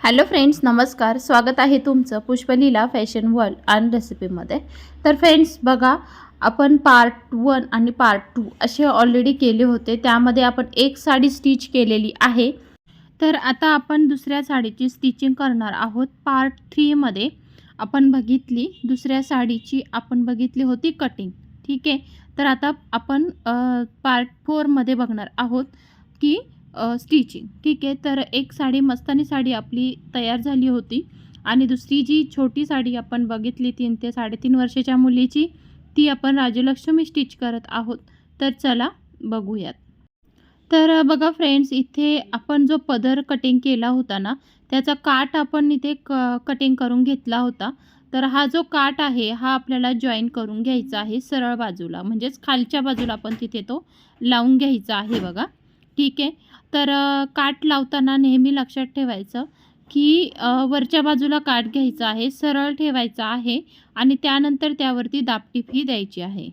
Hello friends नमस्कार. स्वागत आहे तुमचं पुष्पलीला फॅशन वर्ल्ड आणि रेसिपीमध्ये तर फ्रेंड्स बघा आपण पार्ट वन आणि पार्ट टू असे ऑलरेडी केले होते. त्यामध्ये आपण एक साडी स्टिच केलेली आहे. तर आता आपण दुसऱ्या साडीची स्टिचिंग करणार आहोत. पार्ट थ्रीमध्ये आपण बघितली. दुसऱ्या साडीची आपण बघितली होती कटिंग ठीक आहे? तर आता आपण पार्ट फोरमध्ये बघणार आहोत की स्टिचिंग. ठीक आहे तर एक साडी मस्तानी साडी आपली तयार झाली होती. आणि दुसरी जी छोटी साडी आपण बघितली तीन ते साडेतीन वर्षाच्या मुलीची ती आपण राजलक्ष्मी स्टिच करत आहोत. तर चला बघूयात. तर बघा फ्रेंड्स इथे आपण जो पदर कटिंग केला होता ना त्याचा काट आपण इथे क कटिंग करून घेतला होता. तर हा जो काट आहे हा आपल्याला जॉईन करून घ्यायचा आहे सरळ बाजूला. म्हणजेच खालच्या बाजूला आपण तिथे तो लावून घ्यायचा आहे बघा. ठीक आहे तर काठ लावताना नेहमी लक्षात ठेवायचं की वरच्या बाजूला काठ घ्यायचा आहे सरळ ठेवायचा आहे आणि त्यानंतर त्यावरती दापटीफी द्यायची आहे.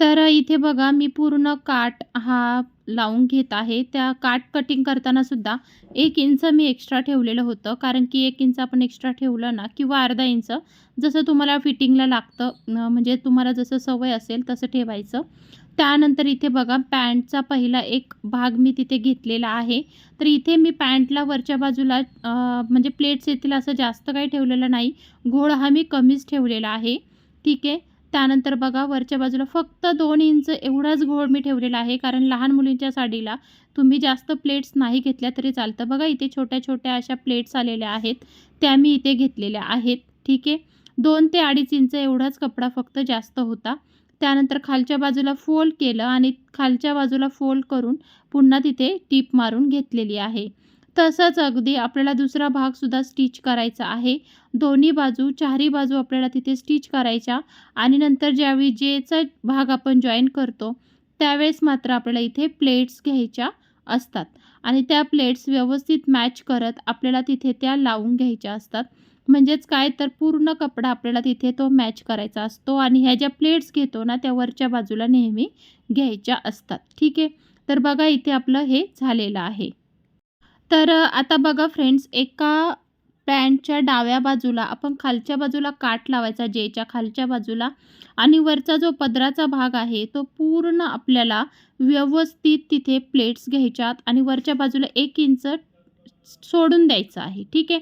तर इथे बघा मी पूर्ण काठ हा लावून घेत आहे. त्या काठ कटिंग करताना सुद्धा एक इंच मी एक्स्ट्रा ठेवलेलं होतं. कारण की एक इंच आपण एक्स्ट्रा ठेवलं ना किंवा अर्धा इंच जसं तुम्हाला फिटिंगला लागतं म्हणजे तुम्हाला जसं सवय असेल तसं ठेवायचं. त्यानंतर इथे बघा पॅन्टचा पहिला एक भाग मी तिथे घेतलेला आहे. तर इथे मी पॅन्टला वरच्या बाजूला म्हणजे प्लेट्स येतील असं जास्त काही ठेवलेलं नाही. घोळ हा मी कमीच ठेवलेला आहे. ठीक आहे. त्यानंतर बघा वरच्या बाजूला फक्त दोन इंच एवढाच घोळ मी ठेवलेला आहे. कारण लहान मुलींच्या साडीला तुम्ही जास्त प्लेट्स नाही घेतल्या तरी चालतं. बघा इथे छोट्या छोट्या अशा प्लेट्स आलेल्या आहेत. त्या मी इथे घेतलेल्या आहेत. ठीक आहे. दोन ते अडीच इंच एवढाच कपडा फक्त जास्त होता. त्यानंतर खालच्या बाजूला फोल्ड केलं आणि खालच्या बाजूला फोल्ड करून पुन्हा तिथे टीप मारून घेतलेली आहे. तसंच अगदी आपल्याला दुसरा भागसुद्धा स्टिच करायचा आहे. दोन्ही बाजू चारही बाजू आपल्याला तिथे स्टिच करायच्या आणि नंतर ज्यावेळी जेचा भाग आपण जॉईन करतो त्यावेळेस मात्र आपल्याला इथे प्लेट्स घ्यायच्या असतात आणि त्या प्लेट्स व्यवस्थित मॅच करत आपल्याला तिथे त्या लावून घ्यायच्या असतात. म्हणजेच काय? तर पूर्ण कपडा आपल्याला तिथे तो मॅच करायचा असतो आणि ह्या ज्या प्लेट्स घेतो ना त्या वरच्या बाजूला नेहमी घ्यायच्या असतात. ठीक आहे? तर बघा इथे आपलं हे झालेलं आहे. तर आता बघा फ्रेंड्स एका पॅन्टच्या डाव्या बाजूला आपण खालच्या बाजूला काठ लावायचा जेच्या खालच्या बाजूला आणि वरचा जो पदराचा भाग आहे तो पूर्ण आपल्याला व्यवस्थित तिथे प्लेट्स घ्यायच्यात आणि वरच्या बाजूला एक इंच सोडून द्यायचं आहे. ठीक आहे?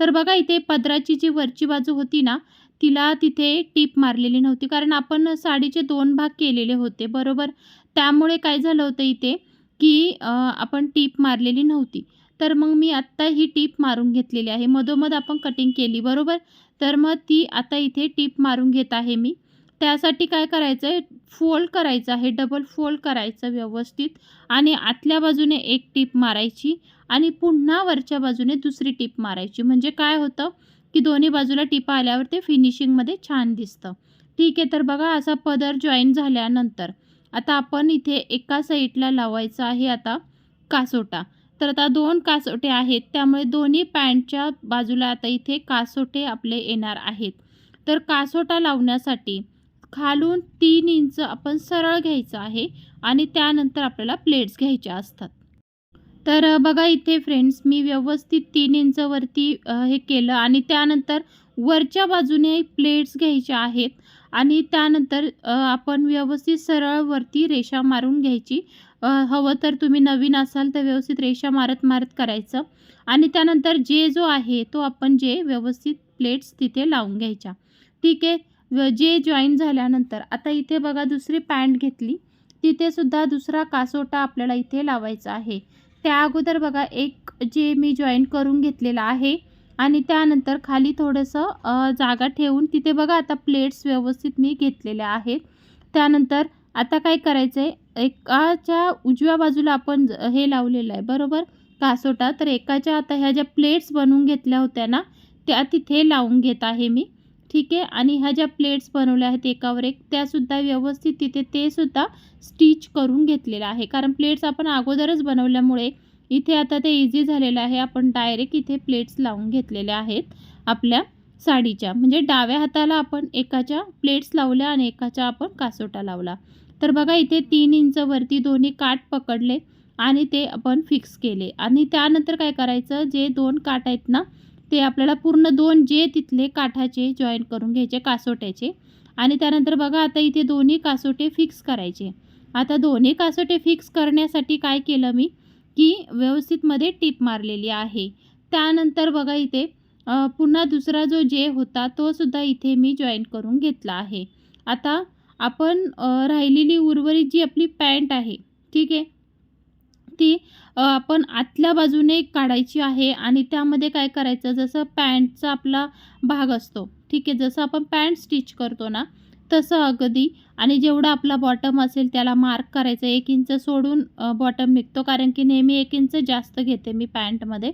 तर बघा इथे पदराची जी वरची बाजू होती ना तिला तिथे टीप मारलेली नव्हती. कारण आपण साडीचे दोन भाग केलेले होते बरोबर? त्यामुळे काय झालं होतं इथे की आपण टीप मारलेली नव्हती. तर मग मी आत्ता ही टीप मारून घेतलेली आहे. मधोमध आपण कटिंग केली बरोबर? तर मग ती आता इथे टीप मारून घेत आहे मी. त्यासाठी काय करायचं आहे फोल्ड करायचं आहे. डबल फोल्ड करायचं व्यवस्थित. आणि आतल्या बाजूने एक टीप मारायची आणि पुन्हा वरच्या बाजूने दुसरी टीप मारायची. म्हणजे काय होतं की दोन्ही बाजूला टिपा आल्यावर ते फिनिशिंगमध्ये छान दिसतं. ठीक आहे तर बघा असा पदर जॉईन झाल्यानंतर आता आपण इथे एका साईडला लावायचं आहे आता कासोटा. तर आता दोन कासोटे आहेत. त्यामुळे दोन्ही पॅन्टच्या बाजूला आता इथे कासोटे आपले येणार आहेत. तर कासोटा लावण्यासाठी खालून तीन इंच आपण सरळ घ्यायचं आहे आणि त्यानंतर आपल्याला प्लेट्स घ्यायच्या असतात. तर बघा इथे फ्रेंड्स मी व्यवस्थित तीन इंचवरती हे केलं आणि त्यानंतर वरच्या बाजूने प्लेट्स घ्यायच्या आहेत आणि त्यानंतर आपण व्यवस्थित सरळवरती रेषा मारून घ्यायची. हवं तर तुम्ही नवीन असाल तर व्यवस्थित रेषा मारत मारत करायचं आणि त्यानंतर जे जो आहे तो आपण जे व्यवस्थित प्लेट्स तिथे लावून घ्यायच्या. ठीक आहे? जे जॉईन झाल्यानंतर आता इथे बघा दुसरी पॅन्ट घेतली. तिथेसुद्धा दुसरा कासोटा आपल्याला इथे लावायचा आहे. त्या अगोदर बघा एक जे मी जॉईन करून घेतलेलं आहे आणि त्यानंतर खाली थोडंसं जागा ठेवून तिथे बघा आता प्लेट्स व्यवस्थित मी घेतलेल्या आहेत. त्यानंतर आता काय करायचं आहे एकाच्या उजव्या बाजूला आपण ज- हे लावलेलं आहे बरोबर? कासोटा. तर एकाच्या आता ह्या ज्या प्लेट्स बनवून घेतल्या होत्या ना त्या तिथे लावून घेत आहे मी. ठीक आहे. आणि ह्या ज्या प्लेट्स बनवल्या आहेत एकावर एक त्यासुद्धा व्यवस्थित तिथे ते सुद्धा स्टिच करून घेतलेलं आहे. कारण प्लेट्स आपण अगोदरच बनवल्यामुळे इथे आता ते इझी झालेलं आहे. आपण डायरेक्ट इथे प्लेट्स लावून घेतलेल्या आहेत आपल्या साडीच्या. म्हणजे डाव्या हाताला आपण एकाच्या प्लेट्स लावल्या आणि एकाच्या आपण कासोटा लावला. तर बघा इथे तीन इंचवरती दोन्ही काठ पकडले आणि ते आपण फिक्स केले. आणि त्यानंतर काय करायचं? जे दोन काठ आहेत ना ते आपल्याला पूर्ण दोन जे तिथले काठाचे जॉईन करून घ्यायचे कासोट्याचे. आणि त्यानंतर बघा आता इथे दोन्ही कासोटे फिक्स करायचे. आता दोन्ही कासोटे फिक्स करण्यासाठी काय केलं मी? की व्यवस्थितमध्ये टीप मारलेली आहे. त्यानंतर बघा इथे पुन्हा दुसरा जो जे होता तो सुद्धा इथे मी जॉईन करून घेतला आहे. आता आपण राहिलेली उर्वरित जी आपली पॅन्ट आहे ठीक आहे? ती आपण आतल्या बाजूने काढायची आहे आणि त्यामध्ये काय करायचं? जसं पॅन्टचा आपला भाग असतो. ठीक आहे जसं आपण पॅन्ट स्टिच करतो ना तसं अगदी. आणि जेवढा आपला बॉटम असेल त्याला मार्क करायचं एक इंच सोडून बॉटम निघतो. कारण की नेहमी एक इंच जास्त घेते मी पॅन्टमध्ये.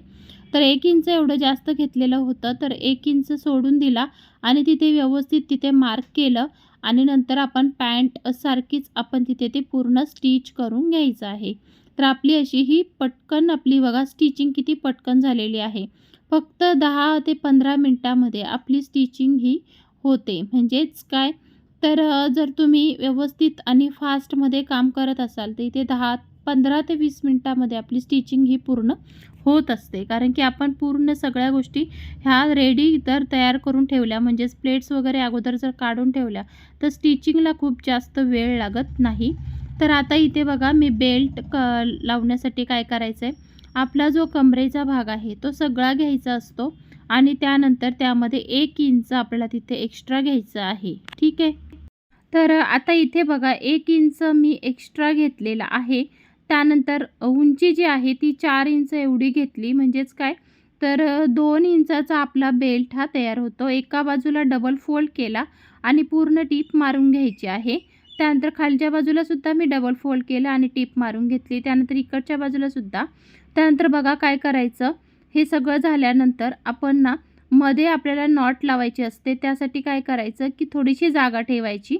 तर एक इंच एवढं जास्त घेतलेलं होतं तर एक इंच सोडून दिला आणि तिथे व्यवस्थित तिथे मार्क केलं. आणि नंतर आपण पॅन्ट सारखीच आपण तिथे ते पूर्ण स्टिच करून घ्यायचं आहे. तर आपली अशी ही पटकन आपली बघा स्टिचिंग किती पटकन झालेली आहे. फक्त दहा ते पंधरा मिनटामध्ये आपली स्टिचिंग ही होते. म्हणजेच काय? तर जर तुम्ही व्यवस्थित आणि फास्टमध्ये काम करत असाल तर इथे दहा पंधरा ते वीस मिनटामध्ये आपली स्टिचिंग ही पूर्ण होत असते. कारण की आपण पूर्ण सगळ्या गोष्टी ह्या रेडी जर तयार करून ठेवल्या. म्हणजेच प्लेट्स वगैरे अगोदर जर काढून ठेवल्या तर स्टिचिंगला खूप जास्त वेळ लागत नाही. तर आता इथे बघा मी बेल्ट क लावण्यासाठी काय करायचं आहे आपला जो कमरेचा भाग आहे तो सगळा घ्यायचा असतो आणि त्यानंतर त्यामध्ये एक इंच आपल्याला तिथे एक्स्ट्रा घ्यायचं आहे. ठीक आहे? तर आता इथे बघा एक इंच मी एक्स्ट्रा घेतलेला आहे. त्यानंतर उंची जी आहे ती चार इंच एवढी घेतली. म्हणजेच काय? तर दोन इंचाचा आपला बेल्ट हा तयार होतो. एका बाजूला डबल फोल्ड केला आणि पूर्ण टीप मारून घ्यायची आहे. त्यानंतर खालच्या बाजूला सुद्धा मी डबल फोल्ड केलं आणि टीप मारून घेतली. त्यानंतर इकडच्या बाजूला सुद्धा. त्यानंतर बघा काय करायचं? हे सगळं झाल्यानंतर आपण ना मध्ये आपल्याला नॉट लावायची असते. त्यासाठी काय करायचं की थोडीशी जागा ठेवायची.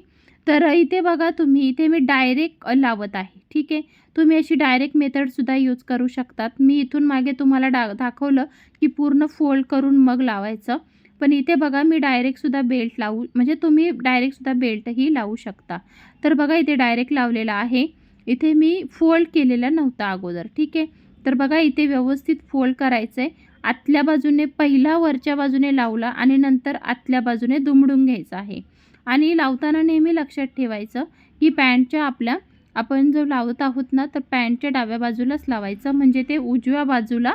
तर इथे बघा तुम्ही इथे मी डायरेक्ट लावत आहे. ठीक आहे? तुम्ही अशी डायरेक्ट मेथडसुद्धा यूज करू शकतात. मी इथून मागे तुम्हाला डा दाखवलं की पूर्ण फोल्ड करून मग लावायचं. पण इथे बघा मी डायरेक्टसुद्धा बेल्ट लावू म्हणजे तुम्ही डायरेक्टसुद्धा बेल्टही लावू शकता. तर बघा इथे डायरेक्ट लावलेला आहे. इथे मी फोल्ड केलेला नव्हता अगोदर ठीक आहे? तर बघा इथे व्यवस्थित फोल्ड करायचं आहे आतल्या बाजूने पहिला वरच्या बाजूने लावला आणि नंतर आतल्या बाजूने दुमडून घ्यायचं आहे. आणि लावताना नेहमी लक्षात ठेवायचं की पॅन्टच्या आपल्या आपण जो लावत आहोत ना तर पॅन्टच्या डाव्या बाजूलाच लावायचं म्हणजे ते उजव्या बाजूला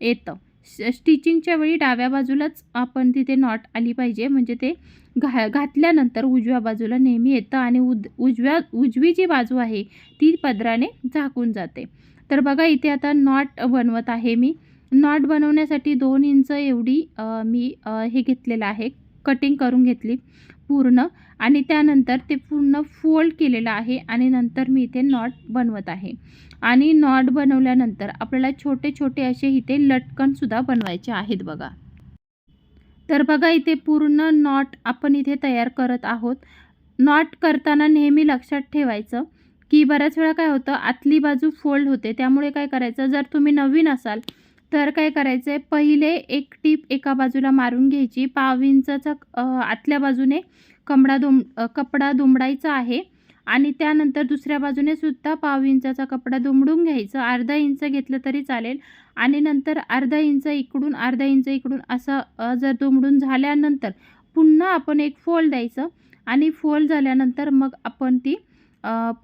येतं. स्टिचिंगच्या वेळी डाव्या बाजूलाच आपण तिथे नॉट आली पाहिजे. म्हणजे ते घा घातल्यानंतर उजव्या बाजूला नेहमी येतं आणि उद उजव्या उजवी जी बाजू आहे ती पदराने झाकून जाते. तर बघा इथे आता नॉट बनवत आहे मी. नॉट बनवण्यासाठी दोन इंच एवढी मी हे घेतलेलं आहे. कटिंग करून घेतली पूर्ण. आणि त्यानंतर ते पूर्ण फोल्ड केलेलं आहे आणि नंतर मी इथे नॉट बनवत आहे. आणि नॉट बनवल्यानंतर आपल्याला छोटे छोटे असे इथे लटकनसुद्धा बनवायचे आहेत बघा. तर बघा इथे पूर्ण नॉट आपण इथे तयार करत आहोत. नॉट करताना नेहमी लक्षात ठेवायचं की बऱ्याच वेळा काय होतं आतली बाजू फोल्ड होते. त्यामुळे काय करायचं जर तुम्ही नवीन असाल तर काय करायचं आहे पहिले एक टीप एका बाजूला मारून घ्यायची. पाव इंचाचा आतल्या बाजूने कमडा दुम कपडा दुमडायचा आहे आणि त्यानंतर दुसऱ्या बाजूने सुद्धा पाव इंचाचा कपडा दुमडून घ्यायचं. अर्धा इंच घेतलं तरी चालेल. आणि नंतर अर्धा इंच इकडून अर्धा इंच इकडून असं जर दुमडून झाल्यानंतर पुन्हा आपण एक फोल द्यायचं आणि फोल झाल्यानंतर मग आपण ती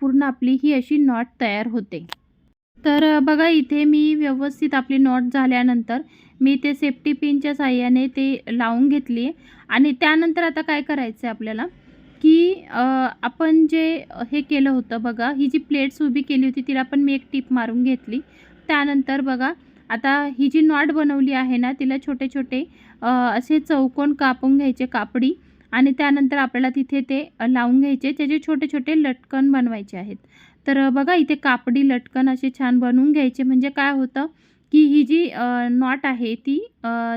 पूर्ण आपली ही अशी नॉट तयार होते. तर बघा इथे मी व्यवस्थित आपली नॉट झाल्यानंतर मी ते सेफ्टी पिनच्या साह्याने ते लावून घेतली आहे. आणि त्यानंतर आता काय करायचं आहे आपल्याला? की आपण जे हे केलं होतं बघा ही जी प्लेट्स उभी केली होती तिला पण मी एक टीप मारून घेतली. त्यानंतर बघा आता ही जी नॉट बनवली आहे ना तिला छोटे छोटे असे चौकोन कापून घ्यायचे कापडी. आणि त्यानंतर आपल्याला तिथे ते लावून घ्यायचे त्याचे छोटे छोटे लटकन बनवायचे आहेत. तर बघा इथे कापडी लटकन असे छान बनवून घ्यायचे. म्हणजे काय होतं? की ही जी नॉट आहे ती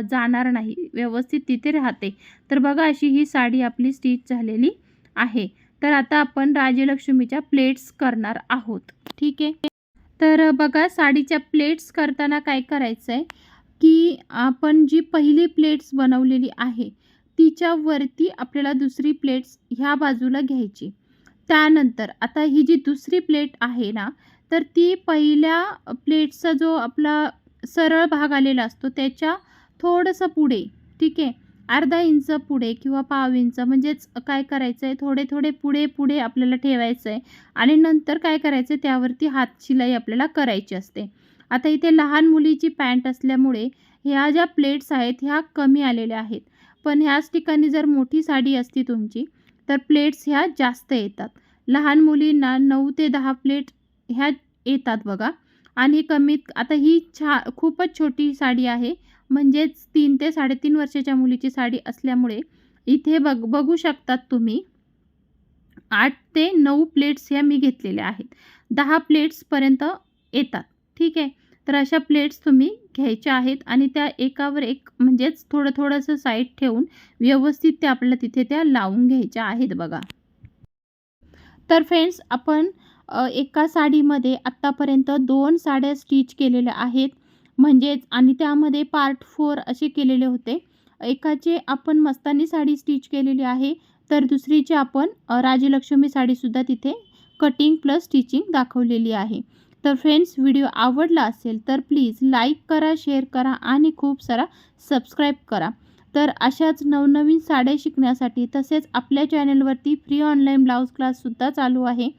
जाणार नाही व्यवस्थित तिथे राहते. तर बघा अशी ही साडी आपली स्टिच झालेली आहे. तर आता आपण राजलक्ष्मीच्या प्लेट्स करणार आहोत. ठीक आहे? तर बघा साडीच्या प्लेट्स करताना काय करायचं आहे की आपण जी पहिली प्लेट्स बनवलेली आहे तिच्यावरती आपल्याला दुसरी प्लेट्स ह्या बाजूला घ्यायची. त्यानंतर आता ही जी दुसरी प्लेट आहे ना तर ती पहिल्या प्लेटचा जो आपला सरळ भाग आलेला असतो त्याच्या थोडंसं पुढे ठीक आहे? अर्धा इंच पुढे किंवा पाव इंच म्हणजेच काय करायचं आहे थोडे थोडे पुढे पुढे आपल्याला ठेवायचं आहे आणि नंतर काय करायचं आहे त्यावरती हात शिलाई आपल्याला करायची असते. आता इथे लहान मुलीची पॅन्ट असल्यामुळे ह्या ज्या प्लेट्स आहेत ह्या कमी आलेल्या आहेत. पण ह्याच ठिकाणी जर मोठी साडी असती तुमची तर प्लेट्स ह्या जास्त येतात. लहान मुलींना नऊ ते दहा प्लेट ह्या येतात बघा. आणि कमीत आता ही छा खूपच छोटी साडी आहे. म्हणजेच तीन ते साडेतीन वर्षाच्या मुलीची साडी असल्यामुळे इथे बघ बघू शकतात तुम्ही आठ ते नऊ प्लेट्स ह्या मी घेतलेल्या आहेत. दहा प्लेट्सपर्यंत येतात. ठीक आहे? तर अशा प्लेट्स तुम्ही घ्यायच्या आहेत आणि त्या एकावर एक म्हणजेच थोडं थोडंसं साईड ठेवून व्यवस्थित त्या आपल्याला तिथे त्या लावून घ्यायच्या आहेत बघा. तर फ्रेंड्स आपण एका साडीमध्ये आत्तापर्यंत दोन साड्या स्टिच केलेल्या आहेत. म्हणजेच आणि त्यामध्ये पार्ट फोर असे केलेले होते. एकाचे आपण मस्तानी साडी स्टिच केलेली आहे तर दुसरीची आपण राजलक्ष्मी साडीसुद्धा तिथे कटिंग प्लस स्टिचिंग दाखवलेली आहे. तर फ्रेंड्स व्हिडिओ आवडला असेल तर प्लीज लाईक करा शेअर करा आणि खूप सारा सबस्क्राईब करा. तर अशाच नवनवीन साड्या शिकण्यासाठी तसेच आपल्या चॅनलवरती फ्री ऑनलाईन ब्लाऊज क्लाससुद्धा चालू आहे.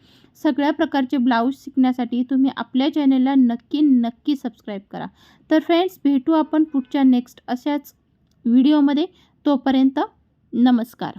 सगळ्या प्रकारचे ब्लाऊज शिकण्यासाठी तुम्ही आपल्या चॅनलला नक्की नक्की सबस्क्राईब करा. तर फ्रेंड्स भेटू आपण पुढच्या नेक्स्ट अशाच व्हिडिओमध्ये. तोपर्यंत नमस्कार.